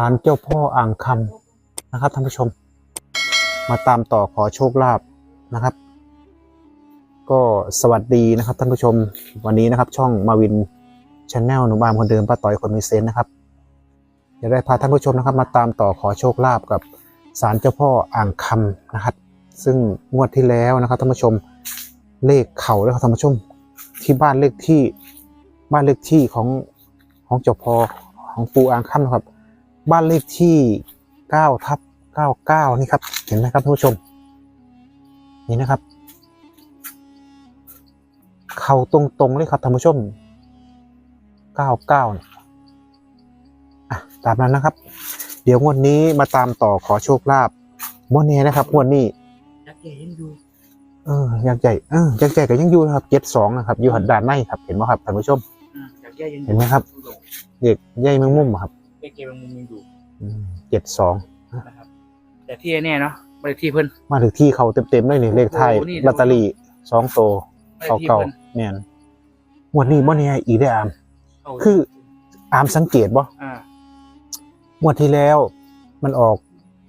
ารเจ้าพ่ออ่างคำนะครับท่านผู้ชม มาตามต่อขอโชคลาภนะครับ ก็สวัสดีนะครับท่านผู้ชมวันนี้นะครับ ช่องมาวินชาแนลหนุ่มบามคนเดิมป้าต่อยคนมีเซนนะครับจะได้พาท่านผู้ชมนะครับ มาตามต่อขอโชคลาภกับศาลเจ้าพ่ออ่างคำนะครับ ซึ่งงวดที่แล้วนะครับท่านผู้ชมเลขเข่าแล้วครับท่านผู้ชมที่บ้านเลขที่บ้านเลขที่ของของเจ้าพ่อของปูอ่างคำนะครับ บ้านเลขที่9ทับ99นี่ครับ เห็นไหมครับท่านผู้ชม นี่นะครับ เข่าตรงๆเลยครับท่านผู้ชม99เนี่ยอะตามนั้นนะครับ เดี๋ยวงวดนี้มาตามต่อขอโชคลาภงวดนี้นะครับงวดนี้ยักษ์ใหญ่ยังอยู่เออยักษ์ใหญ่เออยักษ์ใหญ่ก็ยังอยู่นะครับเจ็ดสองนะครับ อยู่หันด้านในครับ เห็นไหมครับท่านผู้ชมอืมยักษ์ใหญ่ยังอยู่เห็นไหมครับเด็กใหญ่แมงมุมอะครับ ยักษ์ใหญ่ยังยังอยู่เจ็ดสองนะครับ แต่ที่แน่ๆเนาะบริที่เพิ่นมาถึงที่เขาเต็มๆเลยนี่เลขไทายโอ้โหนี่ ลอตเตอรี่สองโตบริที่เก่าเพิ่นๆเนี่ยงวดนี้งวดนี้อีกได้ออาม เอาคืออามสังเกตบ่อ่างวดที่แล้วมันออก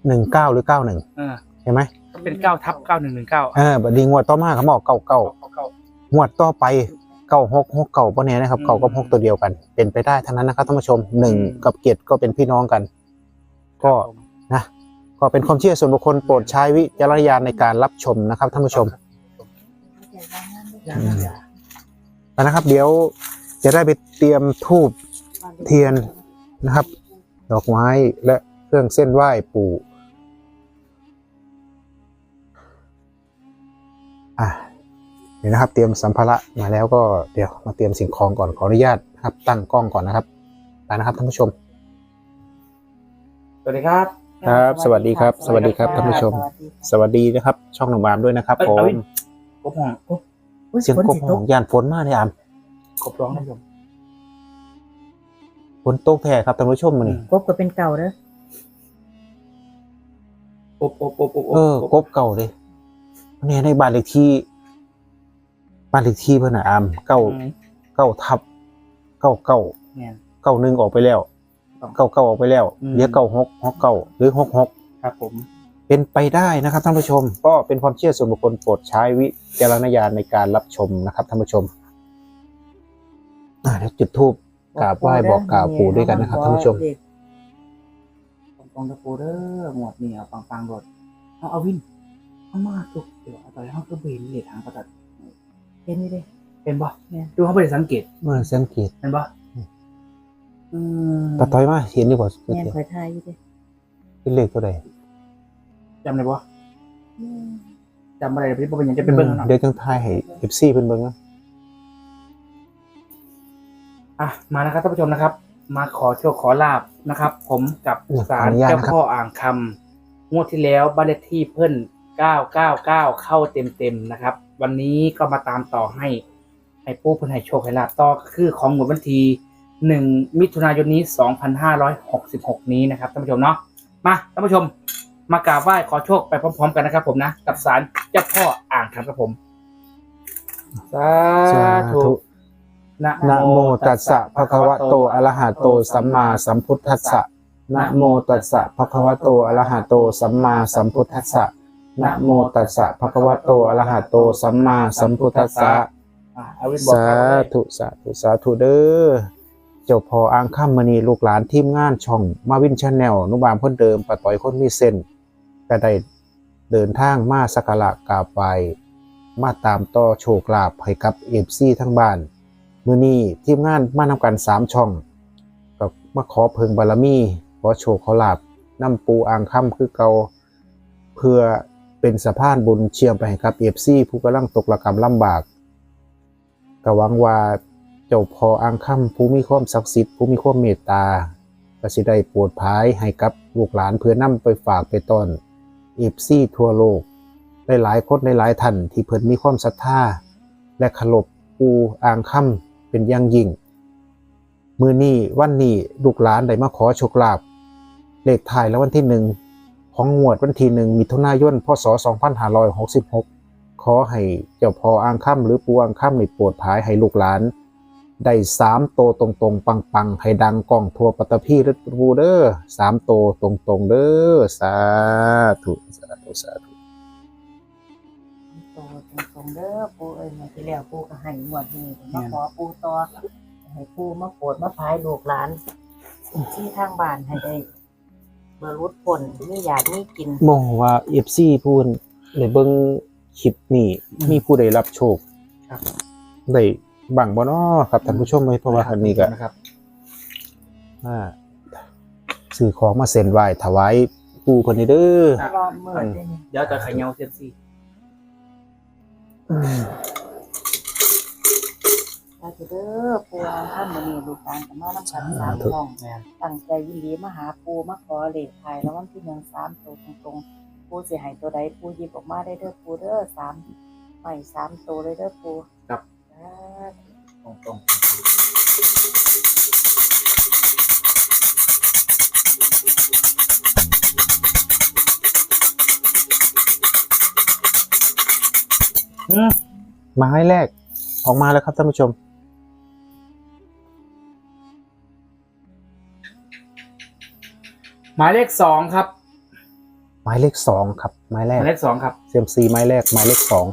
หนึ่งเก้าหรือเก้าหนึ่งอ่าเห็นไหมก็เป็นเก้าทับเก้าหนึ่งหนึ่งเก้าเออบัดนี้งวดต่อมาเขาบอกเก้าเก้าเก้างวดต่อไป เก้าหกหกเก้าปะเนี้ยนะครับอืมเก้ากับหกตัวเดียวกัน เป็นไปได้ทั้งนั้นนะครับท่านผู้ชมหนึ่งอืมกับเกียรติก็เป็นพี่น้องกัน ก็นะก็เป็นความเชื่อส่วนบุคคลโปรดใช้วิจารณญาณในการรับชมนะครับท่านผู้ชมอย่าอืมอย่าไปนะครับ เดี๋ยวจะได้ไปเตรียมทูบเทียนนะครับ ดอกไม้และเครื่องเส้นไหว้ปู่อะ เดี๋ยวนะครับ เตรียมสัมภาระมาแล้วก็เดี๋ยวมาเตรียมสิ่งของก่อนขออนุญาตนะครับ ตั้งกล้องก่อนนะครับไปนะครับท่านผู้ชม สวัสดีครับ ครับ สวัสดีครับ สวัสดีครับท่านผู้ชม สวัสดีนะครับ ช่องหนุ่มบามด้วยนะครับเอ้ยผเอามวินกบห่องกบเสียงกบของยานฝนมากเลยอามกบร้องนะผมฝนตกแท้ครับท่านผู้ชมมันนี่กบก็เป็นเก่าเด้อกบกบกบกบเออกบเก่าเลยเนี่ยในบ้านเลขที่ บ้านเลขที่เพื่อนน่ะอามเก้าอืมเก้าทับเก้าเก้าเนี่ยเก้าหนึ่งออกไปแล้วครับเก้าเก้าออกไปแล้วอืมเหลือเก้าหกหกเก้าหรือหกหกครับผม เป็นไปได้นะครับท่านผู้ชม ก็เป็นความเชื่อส่วนบุคคลโปรดใช้วิจารณญาณในการรับชมนะครับท่านผู้ชมอ่าเดี๋ยวจุดทูบกราบไหว้บอกกล่าวปู่ด้วยกันนะครับท่านผู้ชมตรงๆตะปูเด้อหมวดนี่เอาปังปังๆรถเอาเอาวินเอามาตุกเดี๋ยวเอาต่อยเขาก็เบนเหลียทางประตัด เห็นนี่เด้เป็นบ่เนี่ยดูเขาไม่ได้สังเกตเมื่อสังเกตเป็นบ่อืมตาต้อยมาเห็นดีกว่าแม่นคอยทายอยู่เด้เป็นเลขตัวใดจำได้บ่อืมจำอะไรพี่บ่เป็นหยังจะเป็นเบิ้งข้างหลังเดี๋ยวจังทายให้เอฟซีเพิ่นเบิ่งนะอะมานะครับท่านผู้ชมนะครับ มาขอโชคขอลาบนะครับ ผมกับศาลเจ้าพ่ออ่างคำงวดที่แล้วบ้านเลขที่เพิ่น999เข้าเต็มๆนะครับ วันนี้ก็มาตามต่อให้ให้ปู่เพิ่นให้โชคให้ลาบต่อคือของงวดวันที่1มิถุนายนนี้2566นี้นะครับท่านผู้ชมเนาะมาท่านผู้ชมมากราบไหว้ขอโชคไปพร้อมๆกันนะครับผมนะ กับศาลเจ้าพ่ออ่างคำครับผมสาสาธุธุนะนะโมตัสสะภะคะวะโตอะระหะโตสัมมาสัมพุทธัสสะนะโมตัสสะภะคะวะโตอะระหะโตสัมมาสัมพุทธัสสะ นะโมตัสสะภะคะวะโตอะระหะโต สัมมาสัมพุทธัสสะอะอาวินบอกสาเขาเลยธุสาธุสาธุเด้อเจ้าพ่ออ่างค่ำมณีลูกหลานทีมงานช่องมาวินชาแนลนุบามเพิ่นเดิมปะต่อยคนมีเส้นก็ได้เดินทางมาสักการะกราบไหว้มาตามต่อโชคลาภให้กับเอฟซีทั้งบ้านมื้อนี้ทีมงานมานำกันสามช่องก็มาขอเพิงบารมีขอโชคขอลาบนำปูอ่างค่ำคือเก่าเพื่อ เป็นสะพานบุญเชื่อมไปให้กับเอฟซีผู้กำลังตกระกรรมลำบากก็หวังว่าเจ้าพ่ออ่างค่ำผู้มีความศักดิ์สิทธิ์ผู้มีความเมตตาก็สิได้โปรดภายให้กับลูกหลานเพื่อนำไปฝากไปต้อนเอฟซีทั่วโลกหลายๆคนหลายๆท่านที่เพิ่นมีความศรัทธาและเคารพปูอ่างค่ำเป็นอย่างยิ่งมือนี้วันนี้ลูกหลานได้มาขอโชคลาภเลขท้ายแล้ววันที่หนึ่ง ของงวดวันที่หนึ่งมิถุนายนพศ 2566 ขอให้เจ้าพ่ออ่างค่ำหรือปูอ่างค่ำในโปรดภายให้ลูกหลาน ได้สามโตวตรงๆ ปังๆ ให้ดังกล้องทั่วปัตตภีรึบูเด้อสามโตวตรงๆ เด้อสาธุสาธุสาธุโตตรงๆเด้อปูเอ้ยมาที่แล้วปูก็ให้งวดนี้มาขอปูต่อให้ปูมาโปรดมาพายลูกหลานที่ทางบ้านให้ได้ บรรลุผลมีอยากมีกินมองว่าเอฟซีพูดในเบิ้งคลิปนี้มีผู้ใดรับโชคครับได้บังบ่เนาะครับท่านผู้ชมเลยเพราะว่าอันนี้ก็นะครับอ่าซื้อของมาเซ็นไหว้ถวายปู่คนนี้เด้อครับรอบมืดได้นี่เดี๋ยวจะเขย่าเซียมซีอืม เราจะเด้อปูท่านมื้อนี้ลูกหลานก็มาน้ำกันสามช่องตั้งใจยินดีมาหาปูมาขอเลขไทยแล้ววันที่หนึ่งสามตัวตรงๆปูเสิให้ตัวใดปูหยิบออกมาได้เด้อปูเด้อสามใหม่สามตัวเลยเด้อปูครับสาธุตรงๆอืมไม้แรกออกมาแล้วครับท่านผู้ชม หมายเลขสองครับไม้เลขสองครับไม้หแรมากยเลขสองครับ เซมซีไม้แรกไม้เลขสอง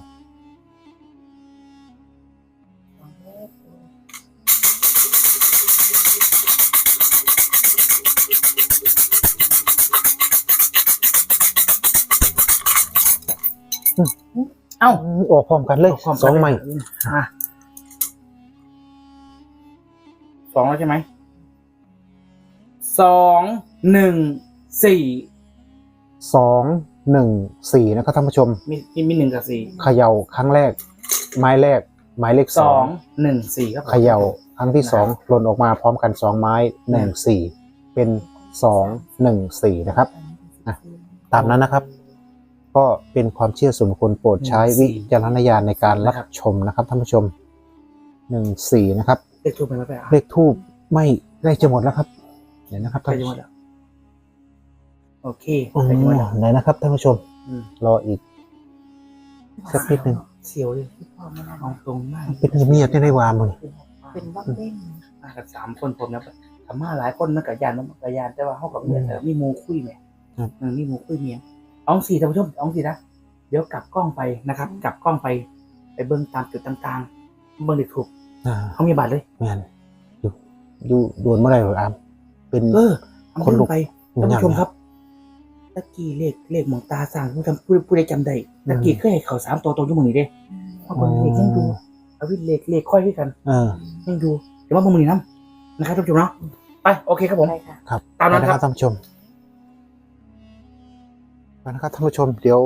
เอ้าอืมออกพร้อมกันเลยความสองไม้อะสองแล้วใช่ไหม สองหนึ่งสี่สองหนึ่งสี่นะครับท่านผู้ชมมีมีมีหนึ่งกับสี่เขย่าครั้งแรก ไม้แรก ไม้เลขสสอองงหนึ่งสี่ครับผม เขย่าครั้งที่สองหล่นออกมาพร้อมกันสองไม้หนึ่งสี่เป็นสองหนึ่งสี่นะครับ อะ ตามนั้นนะครับ ก็เป็นความเชื่อส่วนบุคคลโปรดใช้วิจารณญาณในการรับชมนะครับท่านผู้ชมหนึ่งสี่นะครับ เลขทูบไปไหมไปอะเลขทูบไม่ใกล้จะหมดแล้วครับ เดี๋ยวนะครับใกล้ท่านจะหมผู้ดชมแล้วโอเคอืมใกล้จะหมดแล้วไหนนะครับท่านผู้ชม อืมรออีก สักนิดหนึ่งเสียวเลยพ่อไม่น่าเอาตรงมากเป็นเงียบๆได้ในวามมันเป็นวักเด้งมากับสามคนผมนะสามมาหลายคนนะกับยานนะกับยานแต่ว่าเขากับเมียเออมีหมูคุยไหมเออมีหมูคุยเมียเอาสี่ท่านผู้ชมเอาสี่นะเดี๋ยวกลับกล้องไปนะครับ กลับกล้องไปไปเบิ้งตามจุดต่างๆเบิ้งเด็กถูกอ่าเขามีบัตรเลยแมนอยู่อยู่โดนเมื่อไหร่เหรออาม เป็น เออเอาคนลุเบิ้กงไปท่านผู้ชมครับตะกี้เลขเลขหมองตาสั่งผู้ทำผู้ผู้ใดจำได้ตะกี้เคยให้เขาสามตัวตรงอยุ่หมองนี้เด้เอาเบิ้งเลขยังดูเอาวิเลขเลขค่อยที่กันเออยังดูเดี๋ยวว่ามึงมือนี้น้ำนะครับท่านผู้ชมเนาะไปโอเคครับผม ใช่ค่ะ ครับตามนั้นไปครับท่านผู้ชมไปนะครับท่านผู้ชม เดี๋ยว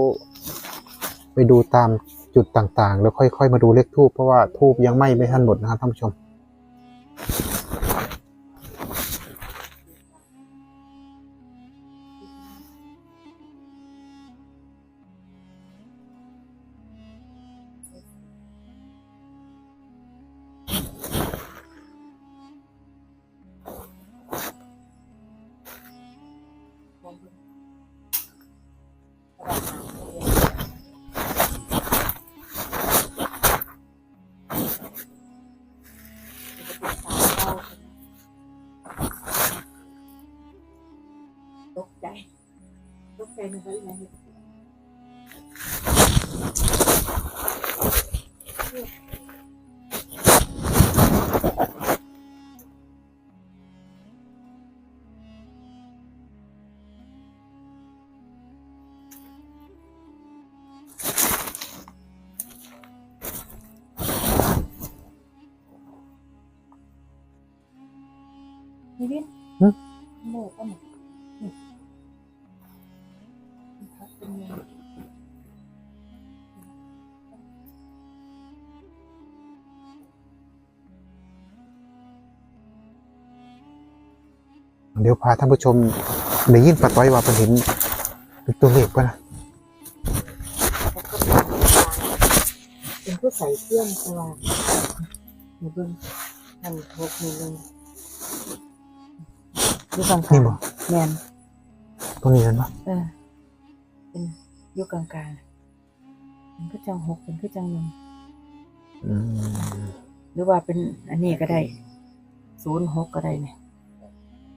ไปดูตามจุดต่างๆ แล้วค่อยๆมาดูเลขทูบเพราะว่าทูบยังไหม่ไม่ทันหมดนะครับท่านผู้ชม ตกใจในเฮ้ เป็นไงเดี๋ยวพาท่านผู้ชมได้ยินปัดไว้ว่าเป็นเห็นเป็นตัวเลขป่ะนะเป็นผู้ใส่เครื่องสว่างหนูเบิ้งหันหกหนึ่งหนึ่งดูกลางนี่บ่ๆแมนตรงนี้นั่นปะเออ เป็นอยุกลางๆเป็นก็จังหกเป็นก็จังหนึ่งอืมหรือว่าเป็นอันนี้ก็ได้ศูนย์หกก็ได้เนี่ย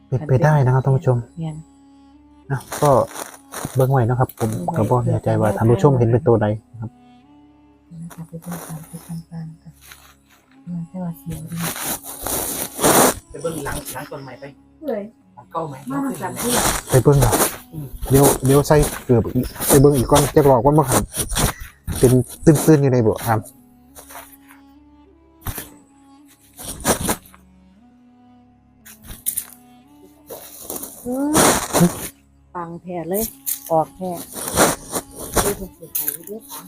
เป็นไปได้นะครับท่านผู้ชมเนี่ยนะก็เบิ้งไว้นะครับ ผมก็บอกแน่ใจว่าท่านผู้ชมเห็นเป็นตัวใดนะครับนะคะไปเป็นการไปทำการกันมาแต่ว่าเสียวดีไปเบิ้งหลังหลังต้นไม้ไปเลยหลัง เก้าไหมมาทำการที่ไปเบิ้งดอกเดี๋ยวเดี๋ยวใส่เกือบอีกไปเบิ้งอีกก้อนจะบอกว่าเมื่อหันเป็นตื้นๆอยู่ในบ่ครับปังแผ่เลย ออกแผ่ดูถูกสุดท้ายด้วยปัง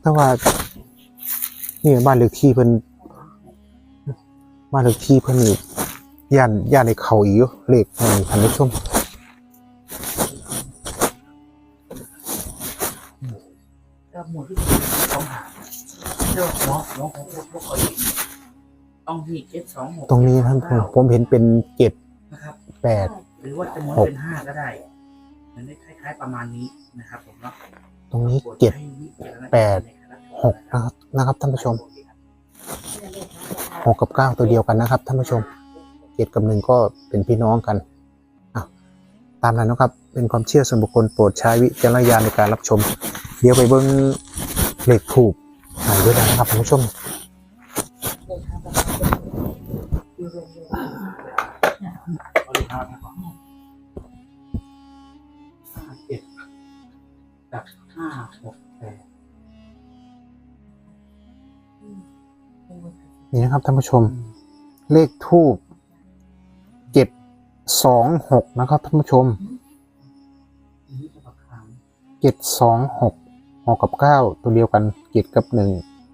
แต่ว่านี่บ้านเลขที่เพิ่นบ้านเลขที่เพิ่นนี่ ย่านย่านในเขาอีกอยู่เลขนี่ท่านผู้ชมก็หมู่ที่สองหาเจ้าหมอหมอของพวกเขาอีกต้องที่เจ็ดสองหกตรงนี้ท่านผู้ชมผมเห็นเป็นเจ็ดนะครับแปด หรือว่าจะม้วนเป็นห้าก็ได้มันได้คล้าย ๆ ประมาณนี้นะครับผมเนาะตรงนี้เจ็ด แปด หกนะครับนะครับท่านผู้ชมหกกับเก้าตัวเดียวกันนะครับท่านผู้ชม เจ็ดกับหนึ่งก็เป็นพี่น้องกันตามนั้นนะครับ เป็นความเชื่อส่วนบุคคลโปรดใช้วิจารณญาณในการรับชม เดี๋ยวไปเบิ้งเลขถูกหน่อยด้วยนะครับท่านผู้ชมห้าหกแปดนี่นะครับท่านผู้ชม เลขทูบ สองหกนะครับท่านผู้ชมเจ็ดสองหกหกกับเก้าตัวเดียวกันเจ็ดกับหนึ่ง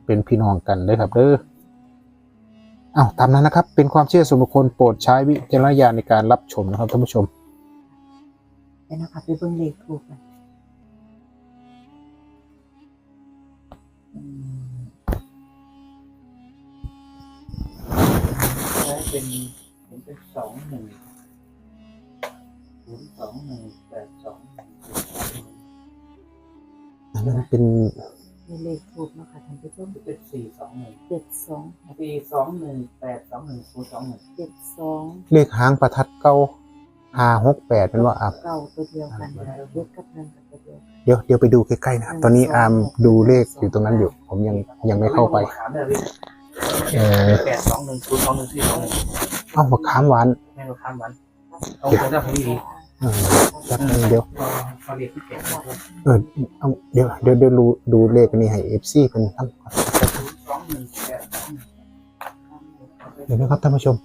เป็นพี่น้องกันเลยครับเด้ออ้าวตามนั้นนะครับ เป็นความเชื่อส่วนบุคคลโปรดใช้วิจารณญาณในการรับชมนะครับท่านผู้ชมไปนะคะไปเบิ่งเลขถูกกันอืมแล้วเป็นเป็นสองหนึ่ง ศูนย์สองหนึ่งแปดสองหนึ่งศูนย์สองหนึ่งอันนั้นเป็นมีเลขถูกนะคะท่านผู้ชมเป็นสี่สองหนึ่งเจ็ดสองสี่สองหนึ่งแปดสองหนึ่งศูนย์สองหนึ่งเจ็ดสองเลขหางประทัดเก้าห้าหกแปดเป็นว่าอะเก้าตัวเดียวกันเจ็ดกับหนึ่งกับตัวเดียวกันเดี๋ยวเดี๋ยวไปดูใกล้ๆนะครับตอนนี้อามดูเลขอยู่ตรงนั้นอยู่ ผมยังยังไม่เข้าไปถามเลยพี่เออแปดสองหนึ่งศูนย์สองหนึ่งสี่สองหนึ่งเอ้ามาค้ามหวานแม่เราข้ามวันเอาตัวได้ผมดี เออแป๊บนึงเดี๋ยวเขาเรียกที่แปดนะครับเออเอาเดี๋ยวเดี๋ยวเดี๋ยวดูดูเลขอันนี้ให้เอฟซีเป็นท่านศูนย์สองหนึ่งแปดสองหนึ่งเดี๋ยวนะครับท่านผู้ชม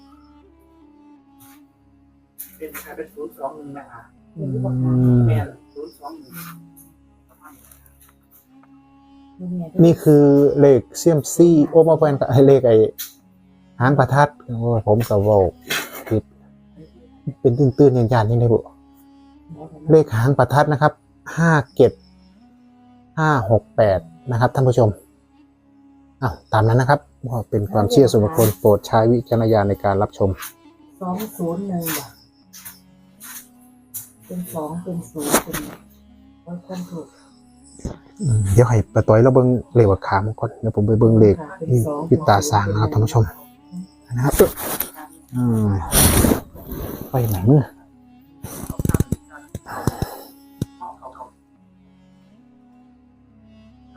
เป็นใครเป็นศูนย์สองหนึ่งนะอะอืมแม่ศูนย์สองหนึ่งนี่คือเลขเซียมซี่ โอ้มาเป็นเลขไอ้หางประทัดโอ้ยผมกับว่าผิดเป็นตื้นๆยันๆยังไงบุ เลขหางประทัดนะครับห้าเจ็ดห้าหกแปดนะครับท่านผู้ชมอ้าวตามนั้นนะครับก็เป็นความเชื่อส่วนบุคคลโปรดใช้วิจารณญาณในการรับชมสองศูนย์หนึ่งว่ะเป็นสองเป็นศูนย์เป็นร้อยคนถูกอืมเดี๋ยวให้ปะต้อยเราเบิ้งเลขว่าขามก่อนเดี๋ยวผมไปเบิ้งเลขที่ปิดตาสางนะครับท่านผู้ชมนะครับอืมไปไหนเมื่อ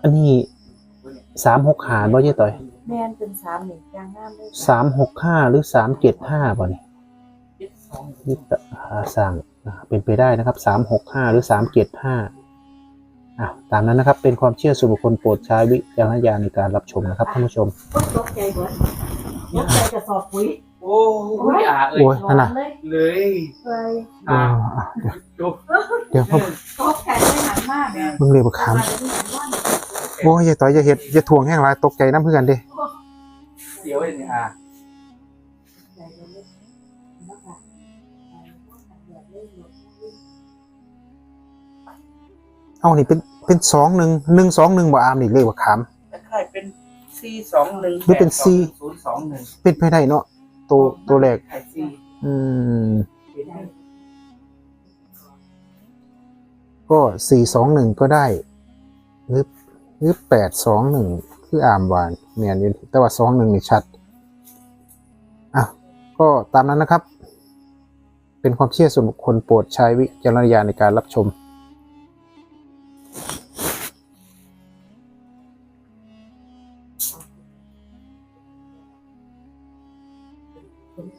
อันนี้สามหกหาบ่เจ๊ต่อยแม่นเป็นสามหนึ่งยางงามเลยสามหกห้าหรือสามเจ็ดห้าบ่เนี่ยเจ็ดสองนี่ตาสร้างอ่าเป็นไปได้นะครับสามหกห้าหรือสามเจ็ดห้าอะตามนั้นนะครับเป็นความเชื่อส่วนบุคคลโปรดใช้วิจารณญาณในการรับชมนะครับท่านผู้ชมต้องตกใจเบิดตกใจกระสอบปุ๋ยโอ้ยอะเอ้โอ้ยยนั่นน่ะเลยเลยเลยอะอ่าอะดูเดี๋ยวผมตกใจไม่หันมากเบิ่งเลขว่าขาม โอ้ยอย่าต่อยอย่าเห็ดอย่าถ่วงแห้งหลายตกใจน้ำเพื่อนเดิเสียวเลยเนี่ยอะเอานี่เป็นเป็นสองหนึ่งหนึ่งสองหนึ่งบ่อามนี่เลขว่าขามคล้ายๆเป็นซีสองหนึ่งหรือเป็น C ศูนย์สองหนึ่งเป็นไปได้เนาะตัวตัวแรกคล้ายซีอืมเป็นได้ก็สี่สองหนึ่งก็ได้ หรือ หรือแปดสองหนึ่งคืออ่ามวานเมียนอยู่แต่ว่าสองหนึ่งนี่ชัดอะก็ตามนั้นนะครับ เป็นความเชื่อส่วนบุคคลโปรดใช้วิจารณญาณในการรับชม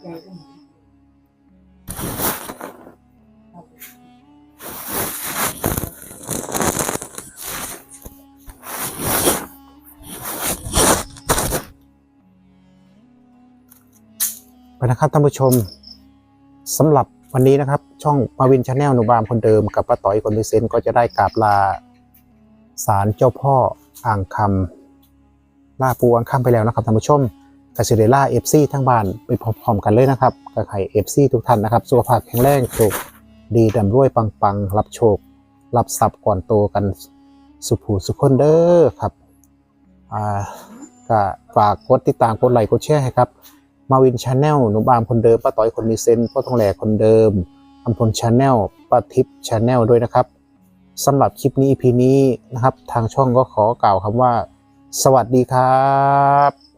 ใจก็มาไปน นะครับท่านผู้ชมสำหรับวันนี้นะครับ ช่องมาวินชาแนลหนูบามคนเดิมกับป้าต่อยคนพิเศษก็จะได้กราบลาศาลเจ้าพ่ออ่างคำล่าปูอ่างคำไปแล้วนะครับท่านผู้ชมกสิเดล่าเอฟซีทั้งบ้านไปพร้อมๆกันเลยนะครับกับไข่เอฟซีทุกท่านนะครับสุขภาพแข็งแรงโชคดีดำรวยปังๆ รับโชครับทรัพย์ก่อนโตกันสุภูสุขคนเด้อครับอ่าก็ฝากกดติดตามกดไลค์กดแชร์ให้ครับ มาวินชาแนลหนุ่มบามคนเดิมป้าต้อยคนมีเซนต์พ่อทองแหลคนเดิมอัมพลชาแนลป้าทิพย์ชาแนลด้วยนะครับสำหรับคลิปนี้ EP นี้นะครับ ทางช่องก็ขอกล่าวคำว่า สวัสดีครับ